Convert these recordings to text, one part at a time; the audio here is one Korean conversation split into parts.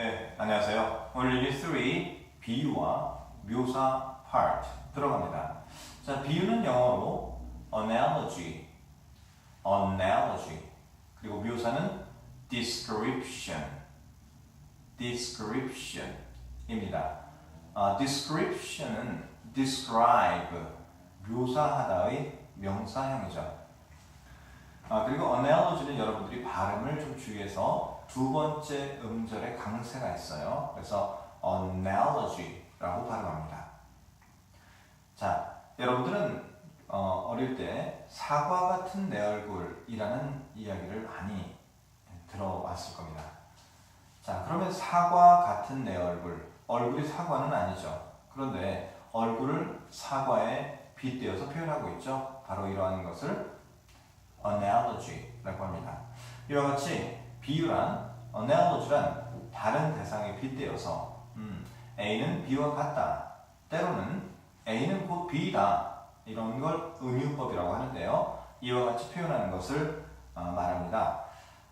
네, 안녕하세요. 오늘 유닛 3 비유와 묘사 part 들어갑니다. 자, 비유는 영어로 analogy, analogy. 그리고 묘사는 description, description입니다. 아, description은 describe, 묘사하다의 명사형이죠. 아, 그리고 analogy는 여러분들이 발음을 좀 주의해서 두 번째 음절에 강세가 있어요. 그래서 analogy라고 발음합니다. 자, 여러분들은 어, 릴때 사과 같은 내 얼굴이라는 이야기를 많이 들어왔을 겁니다. 자, 그러면 사과 같은 내 얼굴, 얼굴이 사과는 아니죠. 그런데 얼굴을 사과에 빗대어서 표현하고 있죠. 바로 이러한 것을 analogy라고 합니다. 이와 같이 비유란 analogy란 다른 대상에 빗대어서 음, A는 B와 같다. 때로는 A는 곧 B다. 이런 걸 음유법이라고 하는데요. 이와 같이 표현하는 것을 어, 말합니다.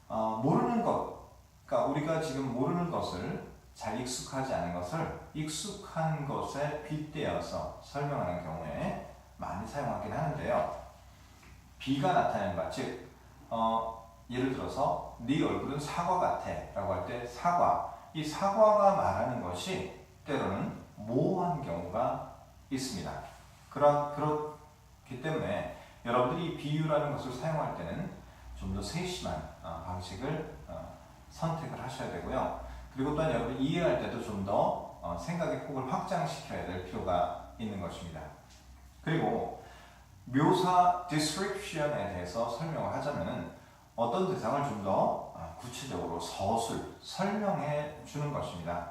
어, 모르는 것, 그러니까 우리가 지금 모르는 것을 잘 익숙하지 않은 것을 익숙한 것에 빗대어서 설명하는 경우에 많이 사용하긴 하는데요. 비가 나타내는 바, 즉 어, 예를 들어서 네 얼굴은 사과 같아 라고 할 때 사과, 이 사과가 말하는 것이 때로는 모호한 경우가 있습니다. 그러, 그렇기 때문에 여러분들이 비유라는 것을 사용할 때는 좀 더 세심한 어, 방식을 어, 선택을 하셔야 되고요. 그리고 또한 여러분 이해할 때도 좀더 어, 생각의 폭을 확장시켜야 될 필요가 있는 것입니다. 그리고 묘사 description에 대해서 설명을 하자면은 어떤 대상을 좀 더 구체적으로 서술 설명해 주는 것입니다.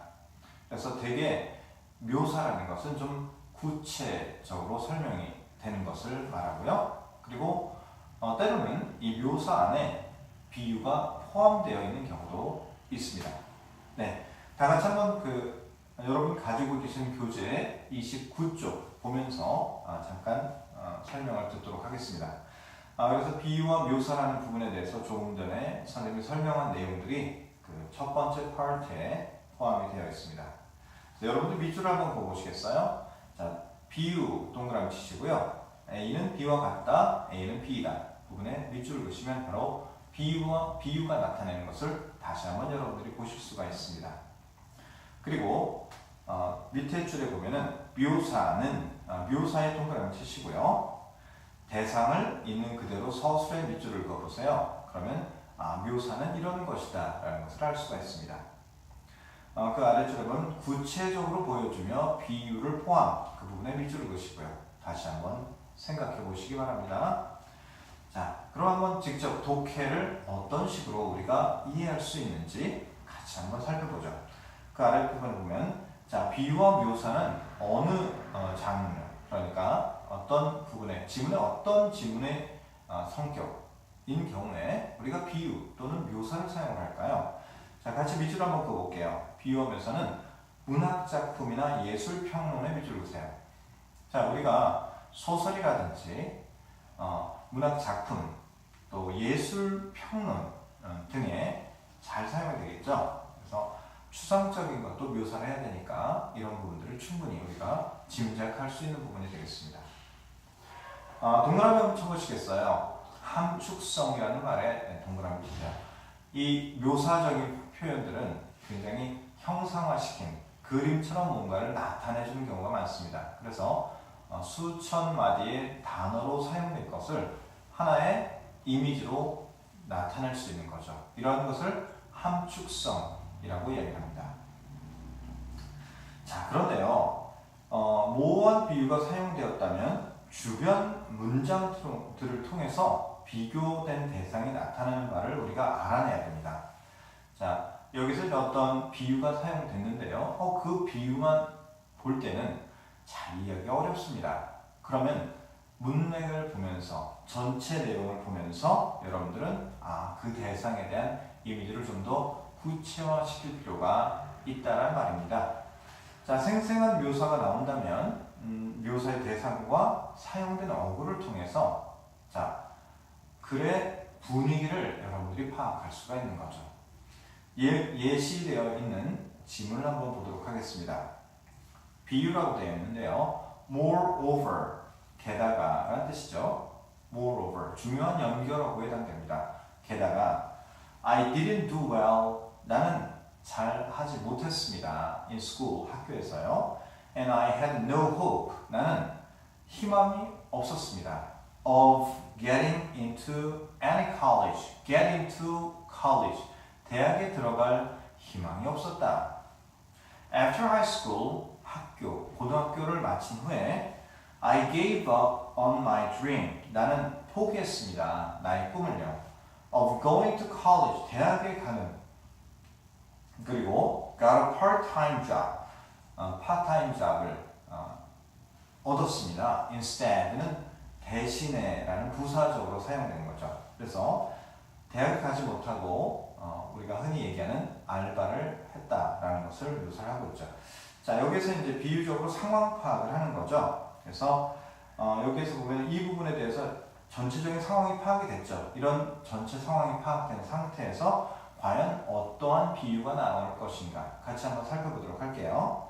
그래서 대개 묘사라는 것은 좀 구체적으로 설명이 되는 것을 말하고요. 그리고 어, 때로는 이 묘사 안에 비유가 포함되어 있는 경우도 있습니다. 네, 다 같이 한번 그 여러분 가지고 계신 교재 29쪽 보면서 아, 잠깐 어, 설명을 듣도록 하겠습니다. 아, 그래서 비유와 묘사라는 부분에 대해서 조금 전에 선생님이 설명한 내용들이 그 첫 번째 파트에 포함이 되어 있습니다. 여러분들 밑줄 한번 보시겠어요? 자, 비유 동그라미 치시고요. A는 B와 같다, A는 B다 부분에 밑줄을 그시면 바로 비유와 비유가 나타내는 것을 다시 한번 여러분들이 보실 수가 있습니다. 그리고 어, 밑에 줄에 보면은 묘사는 어, 묘사의 동그라미 치시고요. 대상을 있는 그대로 서술의 밑줄을 그어보세요. 그러면 아, 묘사는 이런 것이다 라는 것을 알 수가 있습니다. 어, 그 아래줄에 구체적으로 보여주며 비유를 포함 그 부분에 밑줄을 그으시고요. 다시 한번 생각해 보시기 바랍니다. 자, 그럼 한번 직접 독해를 어떤 식으로 우리가 이해할 수 있는지 같이 한번 살펴보죠. 그 아래 부분을 보면 자, 비유와 묘사는 어느 어, 장르 그러니까 어떤 부분의 지문의 어떤 지문의 어, 성격인 경우에 우리가 비유 또는 묘사를 사용을 할까요? 자, 같이 밑줄 한번 그어볼게요. 비유와 묘사는 문학 작품이나 예술 평론에 밑줄 그으세요. 자, 우리가 소설이라든지 어, 문학 작품 또 예술 평론 어, 등에 잘 사용이 되겠죠. 그래서 추상적인 것도 묘사를 해야 되니까 이런 부분들을 충분히 우리가 짐작할 수 있는 부분이 되겠습니다. 아, 동그라미 한번 쳐보시겠어요? 함축성이라는 말에 동그라미 치죠. 이 묘사적인 표현들은 굉장히 형상화시킨 그림처럼 뭔가를 나타내주는 경우가 많습니다. 그래서 어, 수천 마디의 단어로 사용될 것을 하나의 이미지로 나타낼 수 있는 거죠. 이러한 것을 함축성 이라고 이야기합니다. 자, 그런데요, 어, 모호한 비유가 사용되었다면 주변 문장들을 통해서 비교된 대상이 나타나는 바를 우리가 알아내야 됩니다. 자, 여기서 어떤 비유가 사용됐는데요. 어, 그 비유만 볼 때는 잘 이해하기 어렵습니다. 그러면 문맥을 보면서 전체 내용을 보면서 여러분들은 아, 그 대상에 대한 이미지를 좀 더 구체화시킬 필요가 있다는 말입니다. 자, 생생한 묘사가 나온다면 음, 묘사의 대상과 사용된 어구를 통해서 자, 글의 분위기를 여러분들이 파악할 수가 있는 거죠. 예, 예시되어 있는 지문을 한번 보도록 하겠습니다. 비유라고 되어 있는데요. moreover, 게다가 라는 뜻이죠. moreover, 중요한 연결어구에 해당됩니다. 게다가 I didn't do well, 나는 잘 하지 못했습니다. in school, 학교에서요. And I had no hope, 나는 희망이 없었습니다. of getting into any college, get into college, 대학에 들어갈 희망이 없었다. After high school, 학교, 고등학교를 마친 후에 I gave up on my dream. 나는 포기했습니다. 나의 꿈을요. Of going to college, 대학에 가는. 그리고 got a part-time job, 어, part-time job을 어, 얻었습니다. Instead는 대신에라는 부사적으로 사용되는 거죠. 그래서 대학에 가지 못하고 어, 우리가 흔히 얘기하는 알바를 했다라는 것을 묘사를 하고 있죠. 자 여기서 이제 비유적으로 상황 파악을 하는 거죠. 그래서 어, 여기에서 보면 이 부분에 대해서 전체적인 상황이 파악이 됐죠. 이런 전체 상황이 파악된 상태에서 과연 어떠한 비유가 나올 것인가 같이 한번 살펴보도록 할게요.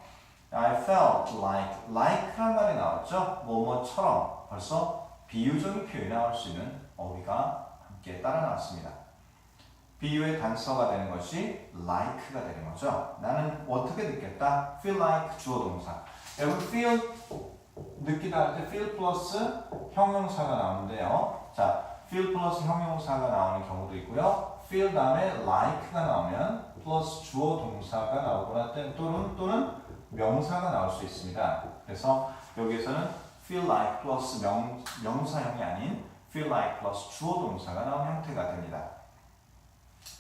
I felt like, like란 말이 나왔죠. 뭐뭐처럼 벌써 비유적인 표현이 나올 수 있는 어휘가 함께 따라 나왔습니다. 비유의 단서가 되는 것이 like가 되는 거죠. 나는 어떻게 느꼈다? feel like 주어 동사. 여러분 feel 느끼다 할 때 feel 플러스 형용사가 나오는데요. 자, feel 플러스 형용사가 나오는 경우도 있고요. feel 다음에 like가 나오면 플러스 주어 동사가 나오거나 또는 또는 명사가 나올 수 있습니다. 그래서 여기에서는 feel like 플러스 명, 명사형이 아닌 feel like 플러스 주어 동사가 나온 형태가 됩니다.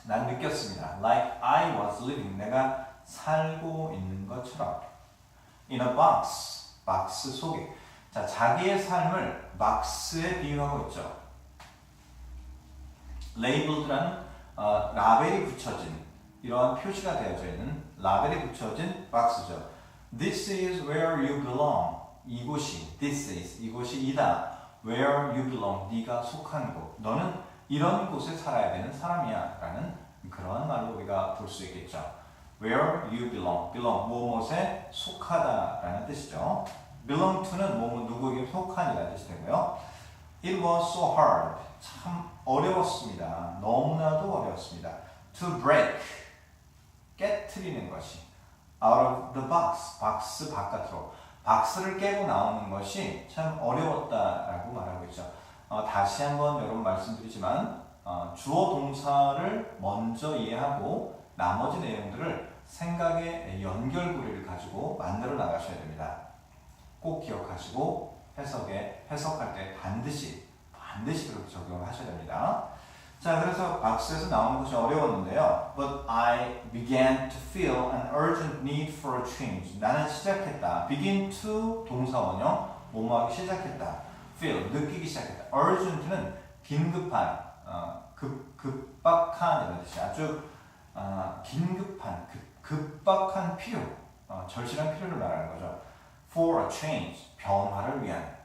난 느꼈습니다. Like I was living. 내가 살고 있는 것처럼. In a box. 박스 속에. 자, 자기의 삶을 박스에 비유하고 있죠. 레이블드라는 어, 라벨이 붙여진 이러한 표시가 되어져 있는 라벨이 붙여진 박스죠. This is where you belong. 이곳이 this is 이곳이 이다. Where you belong. 네가 속한 곳. 너는 이런 곳에 살아야 되는 사람이야. 라는 그러한 말로 우리가 볼 수 있겠죠. Where you belong. belong. 무엇에 속하다. 라는 뜻이죠. belong to는 뭐 누구에게 속한이라는 뜻이 되고요. It was so hard. 참 어려웠습니다. 너무나도 어려웠습니다. To break. 깨트리는 것이. Out of the box. 박스 바깥으로. 박스를 깨고 나오는 것이 참 어려웠다라고 말하고 있죠. 어, 다시 한번 여러분 말씀드리지만 어, 주어 동사를 먼저 이해하고 나머지 내용들을 생각의 연결고리를 가지고 만들어 나가셔야 됩니다. 꼭 기억하시고 해석에 해석할 때 반드시 반드시 그렇게 적용을 하셔야 됩니다. 자, 그래서 박스에서 나오는 것이 어려웠는데요. But I began to feel an urgent need for a change. 나는 시작했다. begin to 동사원형 뭐뭐하기 시작했다. feel 느끼기 시작했다. urgent는 긴급한, 어, 급 급박한 이런 뜻이 아주 어, 긴급한, 급, 급박한 필요, 어, 절실한 필요를 말하는 거죠. for a change 변화를 위한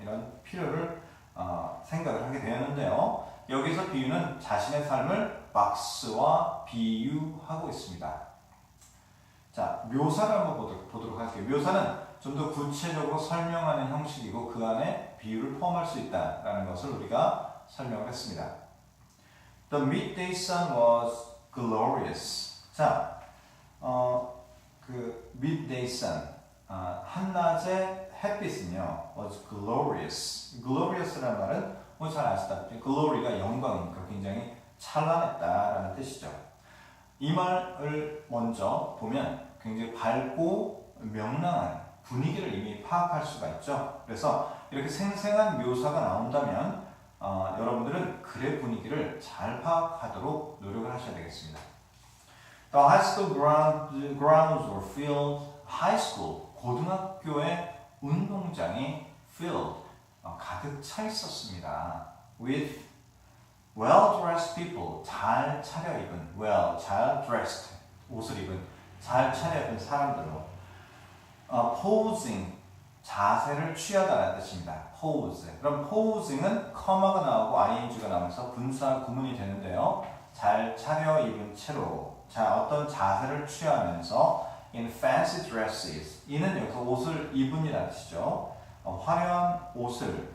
이런 필요를 어, 생각을 하게 되었는데요. 여기서 비유는 자신의 삶을 박스와 비유하고 있습니다. 자, 묘사를 한번 보도록, 보도록 할게요. 묘사는 좀 더 구체적으로 설명하는 형식이고 그 안에 비유를 포함할 수 있다라는 것을 우리가 설명을 했습니다. The midday sun was glorious. 자, 어, 그 midday sun, 아, 한낮의 햇빛은요, was glorious. glorious라는 말은 뭐 잘 아시다시피 glory가 영광이니까 굉장히 찬란했다라는 뜻이죠. 이 말을 먼저 보면 굉장히 밝고 명랑한 분위기를 이미 파악할 수가 있죠. 그래서 이렇게 생생한 묘사가 나온다면 어, 여러분들은 글의 분위기를 잘 파악하도록 노력을 하셔야 되겠습니다. The high school ground, grounds were filled. High school, 고등학교의 운동장이 filled, 어, 가득 차 있었습니다. With well-dressed people, 잘 차려입은, well, 잘 dressed, 옷을 입은, 잘 차려입은 사람들로 어, posing, 자세를 취하다는 뜻입니다. pose. 그럼 posing은 커마가 나오고 ing가 나오면서 분사 구문이 되는데요. 잘 차려입은 채로, 자, 어떤 자세를 취하면서 in fancy dresses. 이는 여기서 옷을 입은이라는 뜻이죠. 어, 화려한 옷을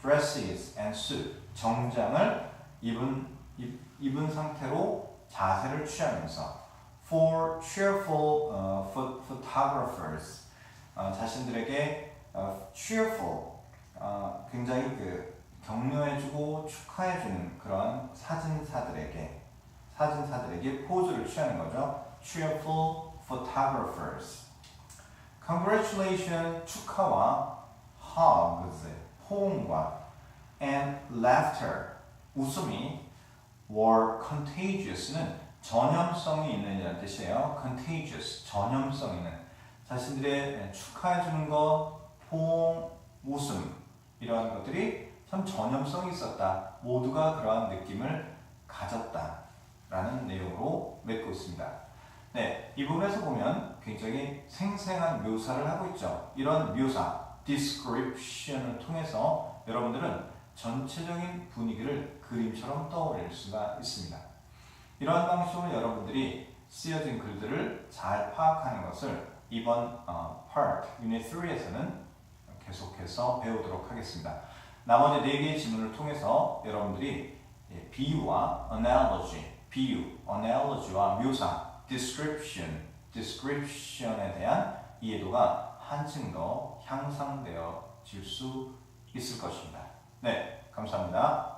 dresses and suit. 정장을 입은, 입, 입은 상태로 자세를 취하면서 for cheerful uh, pho- photographers. 어, 자신들에게 어, cheerful, 어, 굉장히 그 격려해주고 축하해주는 그런 사진사들에게 사진사들에게 포즈를 취하는 거죠. cheerful photographers. congratulations 축하와 hugs 호응과 and laughter 웃음이 were contagious는 전염성이 있는 이라는 뜻이에요. contagious 전염성 있는 자신들의 축하해 주는 것, 포옹, 웃음 이러한 것들이 참 전염성이 있었다. 모두가 그러한 느낌을 가졌다 라는 내용으로 맺고 있습니다. 네, 이 부분에서 보면 굉장히 생생한 묘사를 하고 있죠. 이런 묘사, description을 통해서 여러분들은 전체적인 분위기를 그림처럼 떠올릴 수가 있습니다. 이러한 방식으로 여러분들이 쓰여진 글들을 잘 파악하는 것을 이번 어, part, Unit 3에서는 계속해서 배우도록 하겠습니다. 나머지 네 개의 지문을 통해서 여러분들이 예, 비유와 analogy, 비유, analogy와 묘사, description, description에 대한 이해도가 한층 더 향상되어 질 수 있을 것입니다. 네, 감사합니다.